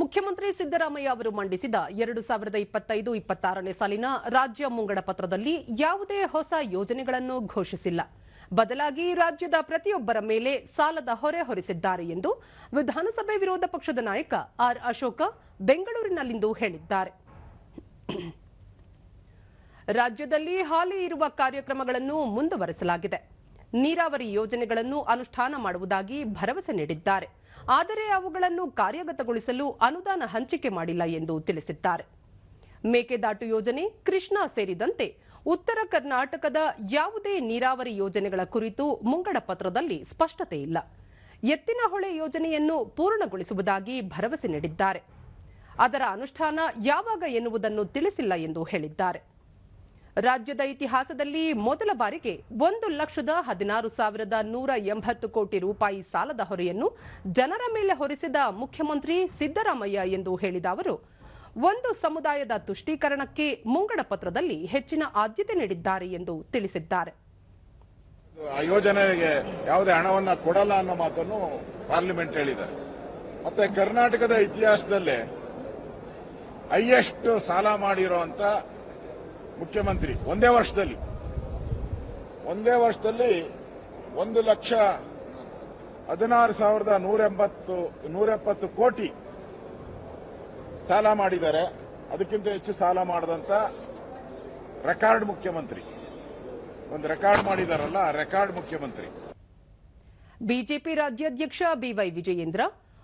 ಮುಖ್ಯಮಂತ್ರಿ ಸಿದ್ದರಾಮಯ್ಯ ಅವರು ಮಂಡಿಸಿದ ಎರಡು ಸಾವಿರದ ಇಪ್ಪತ್ತೈದು, ಇಪ್ಪತ್ತಾರನೇ ಸಾಲಿನ ರಾಜ್ಯ ಮುಂಗಡ ಪತ್ರದಲ್ಲಿ ಯಾವುದೇ ಹೊಸ ಯೋಜನೆಗಳನ್ನು ಘೋಷಿಸಿಲ್ಲ. ಬದಲಾಗಿ ರಾಜ್ಯದ ಪ್ರತಿಯೊಬ್ಬರ ಮೇಲೆ ಸಾಲದ ಹೊರೆ ಹೊರಿಸಿದ್ದಾರೆ ಎಂದು ವಿಧಾನಸಭೆ ವಿರೋಧ ಪಕ್ಷದ ನಾಯಕ ಆರ್ ಅಶೋಕ ಬೆಂಗಳೂರಿನಲ್ಲಿಂದು ಹೇಳಿದ್ದಾರೆ. ರಾಜ್ಯದಲ್ಲಿ ಹಾಲಿ ಇರುವ ಕಾರ್ಯಕ್ರಮಗಳನ್ನು ಮುಂದುವರೆಸಲಾಗಿದೆ. ನೀರಾವರಿ ಯೋಜನೆಗಳನ್ನು ಅನುಷ್ಠಾನ ಮಾಡುವುದಾಗಿ ಭರವಸೆ ನೀಡಿದ್ದಾರೆ. ಆದರೆ ಅವುಗಳನ್ನು ಕಾರ್ಯಗತಗೊಳಿಸಲು ಅನುದಾನ ಹಂಚಿಕೆ ಮಾಡಿಲ್ಲ ಎಂದು ತಿಳಿಸಿದ್ದಾರೆ. ಮೇಕೆದಾಟು ಯೋಜನೆ, ಕೃಷ್ಣಾ ಸೇರಿದಂತೆ ಉತ್ತರ ಕರ್ನಾಟಕದ ಯಾವುದೇ ನೀರಾವರಿ ಯೋಜನೆಗಳ ಕುರಿತು ಮುಂಗಡ ಪತ್ರದಲ್ಲಿ ಸ್ಪಷ್ಟತೆ ಇಲ್ಲ. ಎತ್ತಿನಹೊಳೆ ಯೋಜನೆಯನ್ನು ಪೂರ್ಣಗೊಳಿಸುವುದಾಗಿ ಭರವಸೆ ನೀಡಿದ್ದಾರೆ. ಅದರ ಅನುಷ್ಠಾನ ಯಾವಾಗ ಎನ್ನುವುದನ್ನು ತಿಳಿಸಿಲ್ಲ ಎಂದು ಹೇಳಿದ್ದಾರೆ. ರಾಜ್ಯದ ಇತಿಹಾಸದಲ್ಲಿ ಮೊದಲ ಬಾರಿಗೆ ಒಂದು ಲಕ್ಷದ ಹದಿನಾರು ಸಾವಿರದ ನೂರ ಎಂಬತ್ತು ಕೋಟಿ ರೂಪಾಯಿ ಸಾಲದ ಹೊರೆಯನ್ನು ಜನರ ಮೇಲೆ ಹೊರಿಸಿದ ಮುಖ್ಯಮಂತ್ರಿ ಸಿದ್ದರಾಮಯ್ಯ ಎಂದು ಹೇಳಿದ ಅವರು, ಒಂದು ಸಮುದಾಯದ ತುಷ್ಟೀಕರಣಕ್ಕೆ ಮುಂಗಡ ಪತ್ರದಲ್ಲಿ ಹೆಚ್ಚಿನ ಆದ್ಯತೆ ನೀಡಿದ್ದಾರೆ ಎಂದು ತಿಳಿಸಿದ್ದಾರೆ. ಆ ಯೋಜನೆಗೆ ಯಾವುದೇ ಹಣವನ್ನ ಕೊಡಲ್ಲ ಅನ್ನೋ ಮಾತನ್ನು ಪಾರ್ಲಿಮೆಂಟ್ ಹೇಳಿದ್ದಾರೆ ಮತ್ತೆ ಕರ್ನಾಟಕದ ಇತಿಹಾಸದಲ್ಲೇ ಹೈಯೆಸ್ಟ್ ಸಾಲ ಮಾಡಿರುವಂತ ಮುಖ್ಯಮಂತ್ರಿ, ಒಂದೇ ವರ್ಷದಲ್ಲಿ. ಒಂದೇ ವರ್ಷದಲ್ಲಿ ಒಂದು ಲಕ್ಷ ಹದಿನಾರು ಸಾವಿರದ ನೂರ ಎಂಬತ್ತು ನೂರ ಎಪ್ಪತ್ತು ಕೋಟಿ ಸಾಲ ಮಾಡಿದ್ದಾರೆ. ಅದಕ್ಕಿಂತ ಹೆಚ್ಚು ಸಾಲ ಮಾಡದಂತ ರೆಕಾರ್ಡ್ ಮುಖ್ಯಮಂತ್ರಿ. ಒಂದು ರೆಕಾರ್ಡ್ ಮಾಡಿದಾರಲ್ಲ ರೆಕಾರ್ಡ್ ಮುಖ್ಯಮಂತ್ರಿ. ಬಿಜೆಪಿ ರಾಜ್ಯಾಧ್ಯಕ್ಷ ಬಿವೈ ವಿಜಯೇಂದ್ರ,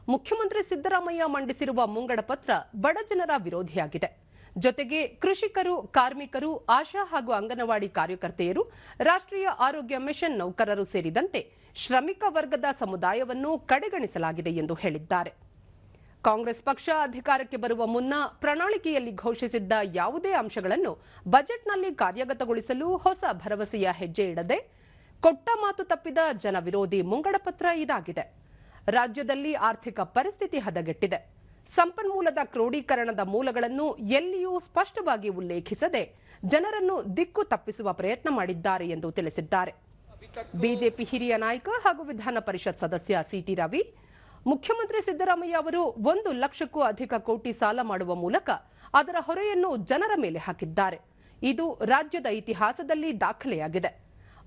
ಮುಖ್ಯಮಂತ್ರಿ ಸಿದ್ದರಾಮಯ್ಯ ಮಂಡಿಸಿರುವ ಮುಂಗಡ ಪತ್ರ ಬಡಜನರ ವಿರೋಧಿಯಾಗಿದೆ. ಜೊತೆಗೆ ಕೃಷಿಕರು, ಕಾರ್ಮಿಕರು, ಆಶಾ ಹಾಗೂ ಅಂಗನವಾಡಿ ಕಾರ್ಯಕರ್ತೆಯರು, ರಾಷ್ಟ್ರೀಯ ಆರೋಗ್ಯ ಮಿಷನ್ ನೌಕರರು ಸೇರಿದಂತೆ ಶ್ರಮಿಕ ವರ್ಗದ ಸಮುದಾಯವನ್ನು ಕಡೆಗಣಿಸಲಾಗಿದೆ ಎಂದು ಹೇಳಿದ್ದಾರೆ. ಕಾಂಗ್ರೆಸ್ ಪಕ್ಷ ಅಧಿಕಾರಕ್ಕೆ ಬರುವ ಮುನ್ನ ಪ್ರಣಾಳಿಕೆಯಲ್ಲಿ ಘೋಷಿಸಿದ್ದ ಯಾವುದೇ ಅಂಶಗಳನ್ನು ಬಜೆಟ್ನಲ್ಲಿ ಕಾರ್ಯಗತಗೊಳಿಸಲು ಹೊಸ ಭರವಸೆಯ ಹೆಜ್ಜೆ ಇಡದೆ ಕೊಟ್ಟ ಮಾತು ತಪ್ಪಿದ ಜನವಿರೋಧಿ ಮುಂಗಡಪತ್ರ ಇದಾಗಿದೆ. ರಾಜ್ಯದಲ್ಲಿ ಆರ್ಥಿಕ ಪರಿಸ್ಥಿತಿ ಹದಗೆಟ್ಟಿದೆ. ಸಂಪನ್ಮೂಲದ ಕ್ರೋಢೀಕರಣದ ಮೂಲಗಳನ್ನು ಎಲ್ಲಿಯೂ ಸ್ಪಷ್ಟವಾಗಿ ಉಲ್ಲೇಖಿಸದೆ ಜನರನ್ನು ದಿಕ್ಕು ತಪ್ಪಿಸುವ ಪ್ರಯತ್ನ ಮಾಡಿದ್ದಾರೆ ಎಂದು ತಿಳಿಸಿದ್ದಾರೆ. ಬಿಜೆಪಿ ಹಿರಿಯ ನಾಯಕ ಹಾಗೂ ವಿಧಾನ ಪರಿಷತ್ ಸದಸ್ಯ ಸಿಟಿ ರವಿ, ಮುಖ್ಯಮಂತ್ರಿ ಸಿದ್ದರಾಮಯ್ಯ ಅವರು ಒಂದು ಲಕ್ಷಕ್ಕೂ ಅಧಿಕ ಕೋಟಿ ಸಾಲ ಮಾಡುವ ಮೂಲಕ ಅದರ ಹೊರೆಯನ್ನು ಜನರ ಮೇಲೆ ಹಾಕಿದ್ದಾರೆ. ಇದು ರಾಜ್ಯದ ಇತಿಹಾಸದಲ್ಲಿ ದಾಖಲೆಯಾಗಿದೆ.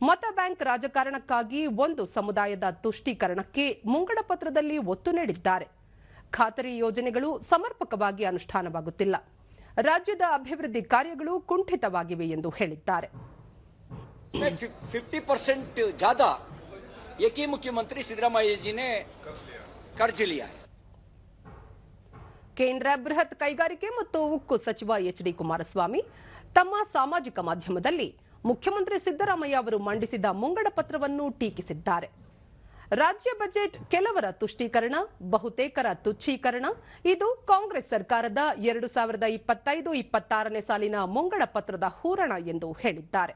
ಮತ ಬ್ಯಾಂಕ್ ರಾಜಕಾರಣಕ್ಕಾಗಿ ಒಂದು ಸಮುದಾಯದ ತುಷ್ಟೀಕರಣಕ್ಕೆ ಮುಂಗಡ ಪತ್ರದಲ್ಲಿ ಒತ್ತು ನೀಡಿದ್ದಾರೆ. ಖಾತರಿ ಯೋಜನೆಗಳು ಸಮರ್ಪಕವಾಗಿ ಅನುಷ್ಠಾನವಾಗುತ್ತಿಲ್ಲ ರಾಜ್ಯದ ಅಭಿವೃದ್ಧಿ ಕಾರ್ಯಗಳು ಕುಂಠಿತವಾಗಿವೆ ಎಂದು ಹೇಳಿದ್ದಾರೆ फिफ्टी परसेंट ज्यादा एक ही मुख्यमंत्री सिद्धरामैया जी ने कर्ज लिया है ಕೇಂದ್ರ ಬೃಹತ್ ಕೈಗಾರಿಕೆ ಮತ್ತು ಉಕ್ಕು ಸಚಿವ ಎಚ್ ಡಿ ಕುಮಾರಸ್ವಾಮಿ ತಮ್ಮ ಸಾಮಾಜಿಕ ಮಾಧ್ಯಮದಲ್ಲಿ ಮುಖ್ಯಮಂತ್ರಿ ಸಿದ್ದರಾಮಯ್ಯ ಅವರು ಮಂಡಿಸಿದ ಮುಂಗಡ ಪತ್ರವನ್ನು ಟೀಕಿಸಿದ್ದಾರೆ ರಾಜ್ಯ ಬಜೆಟ್ ಕೆಲವರ ತುಷ್ಟೀಕರಣ, ಬಹುತೇಕರ ತುಚ್ಛೀಕರಣ. ಇದು ಕಾಂಗ್ರೆಸ್ ಸರ್ಕಾರದ ಎರಡು ಸಾವಿರದ ಇಪ್ಪತ್ತೈದು ಇಪ್ಪತ್ತಾರನೇ ಸಾಲಿನ ಮುಂಗಡ ಪತ್ರದ ಹೂರಣ ಎಂದು ಹೇಳಿದ್ದಾರೆ.